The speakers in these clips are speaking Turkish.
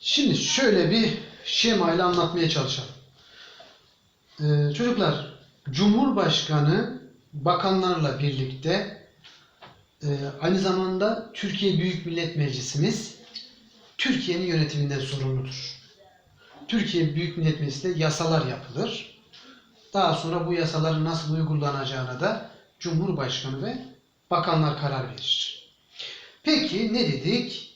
Şimdi şöyle bir şemayla anlatmaya çalışalım. Ee, çocuklar, Cumhurbaşkanı bakanlarla birlikte e, aynı zamanda Türkiye Büyük Millet Meclisimiz Türkiye'nin yönetiminden sorumludur. Türkiye Büyük Millet Meclisi'nde yasalar yapılır. Daha sonra bu yasaların nasıl uygulanacağına da Cumhurbaşkanı ve bakanlar karar verir. Peki ne dedik?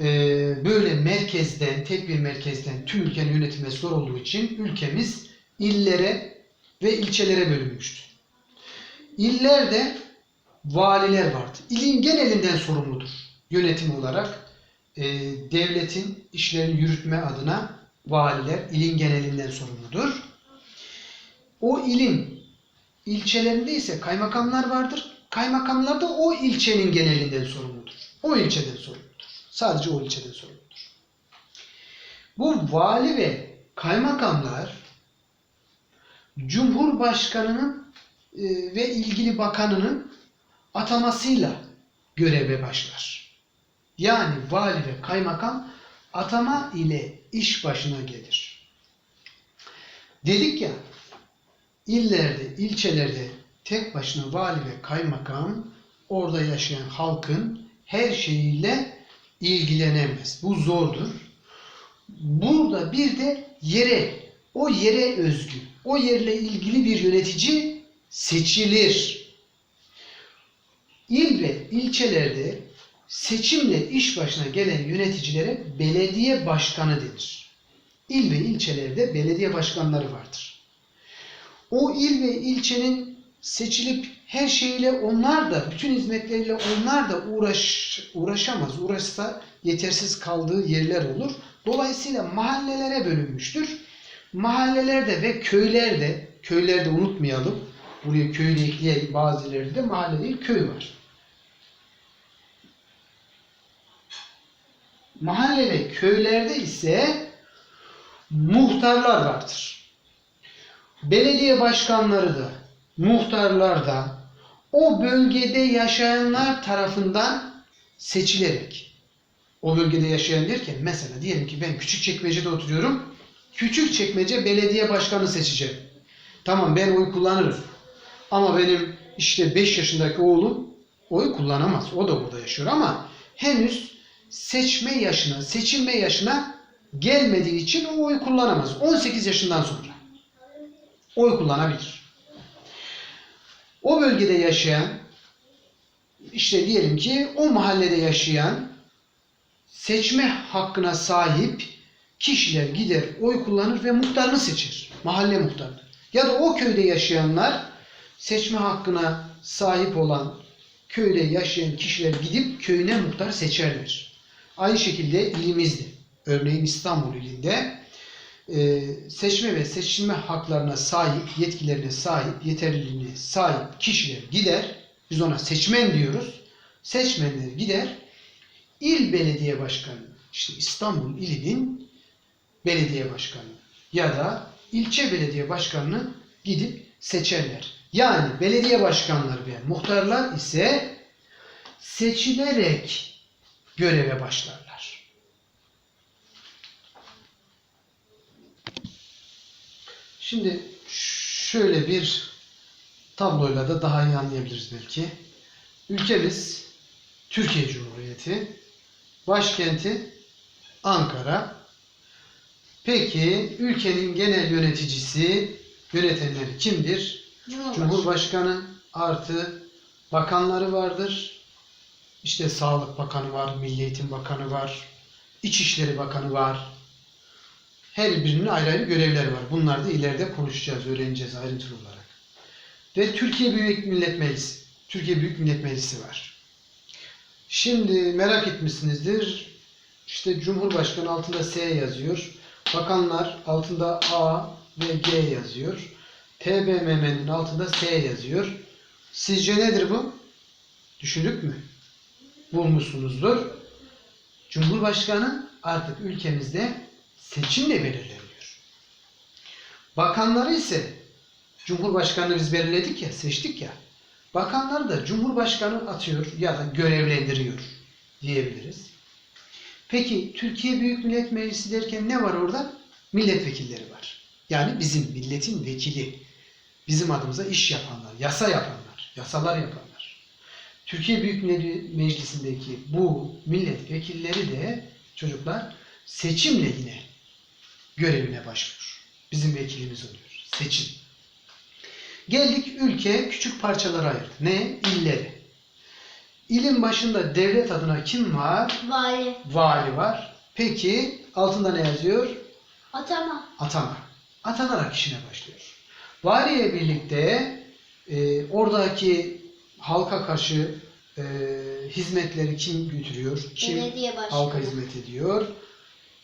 Ee, böyle merkezden, tek bir merkezden tüm ülkenin yönetilmesi zor olduğu için ülkemiz illere ve ilçelere bölünmüştü. İllerde valiler vardı. İlin genelinden sorumludur yönetim olarak. Ee, devletin işlerini yürütme adına valiler ilin genelinden sorumludur. O ilin ilçelerinde ise kaymakamlar vardır. Kaymakamlar da o ilçenin genelinden sorumludur. O ilçeden sorumludur. Sadece o ilçeden sorumludur. Bu vali ve kaymakamlar Cumhurbaşkanının e, ve ilgili bakanının atamasıyla göreve başlar. Yani vali ve kaymakam atama ile iş başına gelir. Dedik ya illerde, ilçelerde tek başına vali ve kaymakam orada yaşayan halkın her şeyiyle ilgilenemez. Bu zordur. Burada bir de yere, o yere özgü, o yerle ilgili bir yönetici seçilir. İl ve ilçelerde seçimle iş başına gelen yöneticilere belediye başkanı denir. İl ve ilçelerde belediye başkanları vardır. O il ve ilçenin seçilip her şeyle onlar da, bütün hizmetleriyle onlar da uğraş, uğraşamaz. Uğraşsa yetersiz kaldığı yerler olur. Dolayısıyla mahallelere bölünmüştür. Mahallelerde ve köylerde, köylerde unutmayalım. Buraya köyü ekleyen bazıları da mahalle değil köy var. Mahalle ve köylerde ise muhtarlar vardır. Belediye başkanları da, muhtarlar da o bölgede yaşayanlar tarafından seçilerek o bölgede yaşayan derken mesela diyelim ki ben Küçükçekmece'de oturuyorum. Küçükçekmece belediye başkanı seçeceğim. Tamam ben oy kullanırım. Ama benim işte 5 yaşındaki oğlum oy kullanamaz. O da burada yaşıyor ama henüz seçme yaşına, seçilme yaşına gelmediği için o oy kullanamaz. 18 yaşından sonra oy kullanabilir. O bölgede yaşayan işte diyelim ki o mahallede yaşayan seçme hakkına sahip kişiler gider oy kullanır ve muhtarını seçer. Mahalle muhtarını. Ya da o köyde yaşayanlar seçme hakkına sahip olan köyde yaşayan kişiler gidip köyüne muhtar seçerler. Aynı şekilde ilimizde, örneğin İstanbul ilinde e, seçme ve seçilme haklarına sahip, yetkilerine sahip, yeterliliğine sahip kişiler gider. Biz ona seçmen diyoruz. Seçmenler gider. İl belediye başkanı, işte İstanbul ilinin belediye başkanı ya da ilçe belediye başkanını gidip seçerler. Yani belediye başkanları ve muhtarlar ise seçilerek göreve başlarlar. Şimdi şöyle bir tabloyla da daha iyi anlayabiliriz belki. Ülkemiz Türkiye Cumhuriyeti, başkenti Ankara. Peki ülkenin genel yöneticisi, yönetenleri kimdir? Cumhurbaşkanı artı bakanları vardır. İşte Sağlık Bakanı var, Milli Eğitim Bakanı var, İçişleri Bakanı var. Her birinin ayrı ayrı görevleri var. Bunlar da ileride konuşacağız, öğreneceğiz ayrıntılı olarak. Ve Türkiye Büyük Millet Meclisi. Türkiye Büyük Millet Meclisi var. Şimdi merak etmişsinizdir. İşte Cumhurbaşkanı altında S yazıyor. Bakanlar altında A ve G yazıyor. TBMM'nin altında S yazıyor. Sizce nedir bu? Düşündük mü? Bulmuşsunuzdur. Cumhurbaşkanı artık ülkemizde seçimle belirleniyor. Bakanları ise Cumhurbaşkanını biz belirledik ya, seçtik ya. Bakanları da Cumhurbaşkanı atıyor ya da görevlendiriyor diyebiliriz. Peki Türkiye Büyük Millet Meclisi derken ne var orada? Milletvekilleri var. Yani bizim milletin vekili. Bizim adımıza iş yapanlar, yasa yapanlar, yasalar yapanlar. Türkiye Büyük Millet Meclisi'ndeki bu milletvekilleri de çocuklar seçimle yine görevine başlıyor. Bizim vekilimiz oluyor. Seçim. Geldik ülke küçük parçalara ayırdı. Ne? İlleri. İlin başında devlet adına kim var? Vali. Vali var. Peki altında ne yazıyor? Atama. Atama. Atanarak işine başlıyor. Valiye birlikte e, oradaki halka karşı e, hizmetleri kim götürüyor? Kim Belediye başkanı. halka hizmet ediyor?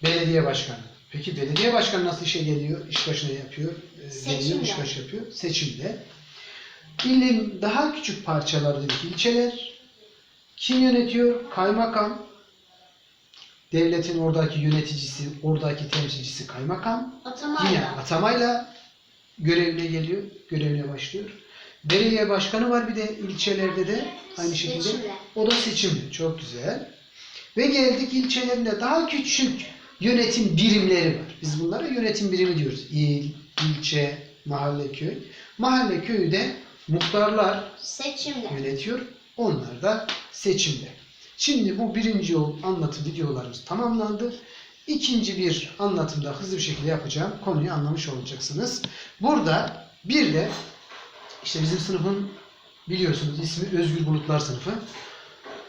Belediye başkanı. Peki belediye başkanı nasıl işe geliyor? İş başına yapıyor. E, geliyor, Seçimle. iş başı yapıyor. Seçimle. İlin daha küçük parçalarındaki ilçeler kim yönetiyor? Kaymakam. Devletin oradaki yöneticisi, oradaki temsilcisi kaymakam. Atamayla. Yine atamayla görevine geliyor, görevine başlıyor. Belediye başkanı var bir de ilçelerde de aynı şekilde. Seçimle. O da seçimli. Çok güzel. Ve geldik ilçelerinde daha küçük yönetim birimleri var. Biz bunlara yönetim birimi diyoruz. İl, ilçe, mahalle, köy. Mahalle köyü de muhtarlar Seçimle. yönetiyor. Onlar da seçimde. Şimdi bu birinci yol anlatım videolarımız tamamlandı. İkinci bir anlatımda hızlı bir şekilde yapacağım. Konuyu anlamış olacaksınız. Burada bir de işte bizim sınıfın biliyorsunuz ismi Özgür Bulutlar sınıfı.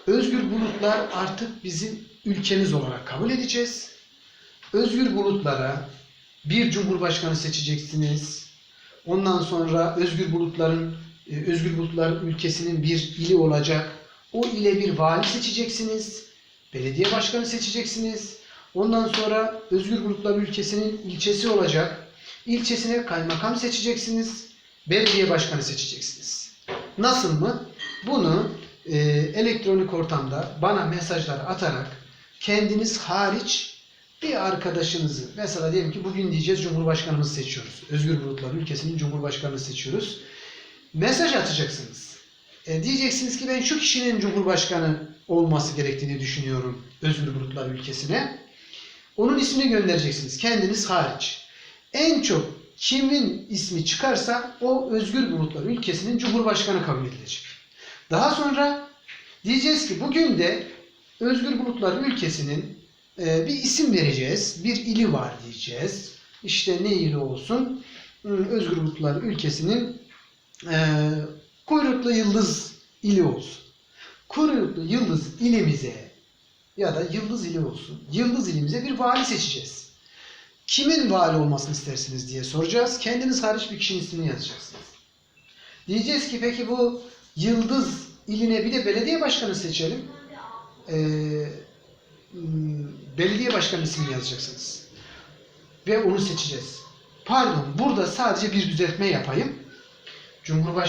Özgür Bulutlar artık bizim ülkemiz olarak kabul edeceğiz. Özgür Bulutlara bir cumhurbaşkanı seçeceksiniz. Ondan sonra Özgür Bulutların e, Özgür Bulutlar ülkesinin bir ili olacak. O ile bir vali seçeceksiniz. Belediye başkanı seçeceksiniz. Ondan sonra Özgür Bulutlar ülkesinin ilçesi olacak. İlçesine kaymakam seçeceksiniz. Belediye başkanı seçeceksiniz. Nasıl mı? Bunu e, elektronik ortamda bana mesajlar atarak kendiniz hariç bir arkadaşınızı mesela diyelim ki bugün diyeceğiz Cumhurbaşkanımızı seçiyoruz. Özgür Bulutlar ülkesinin Cumhurbaşkanını seçiyoruz. Mesaj atacaksınız. E, diyeceksiniz ki ben şu kişinin Cumhurbaşkanı olması gerektiğini düşünüyorum Özgür Bulutlar ülkesine. Onun ismini göndereceksiniz. Kendiniz hariç. En çok kimin ismi çıkarsa o Özgür Bulutlar ülkesinin Cumhurbaşkanı kabul edilecek. Daha sonra diyeceğiz ki bugün de Özgür Bulutlar ülkesinin bir isim vereceğiz. Bir ili var diyeceğiz. İşte ne ili olsun? Özgür Bulutlar ülkesinin e, kuyruklu yıldız ili olsun. Kuyruklu yıldız ilimize ya da yıldız ili olsun. Yıldız ilimize bir vali seçeceğiz. Kimin vali olmasını istersiniz diye soracağız. Kendiniz hariç bir kişinin ismini yazacaksınız. Diyeceğiz ki peki bu yıldız iline bir de belediye başkanı seçelim. Ee, hmm, belediye başkanı ismini yazacaksınız. Ve onu seçeceğiz. Pardon burada sadece bir düzeltme yapayım. Cumhurbaşkanı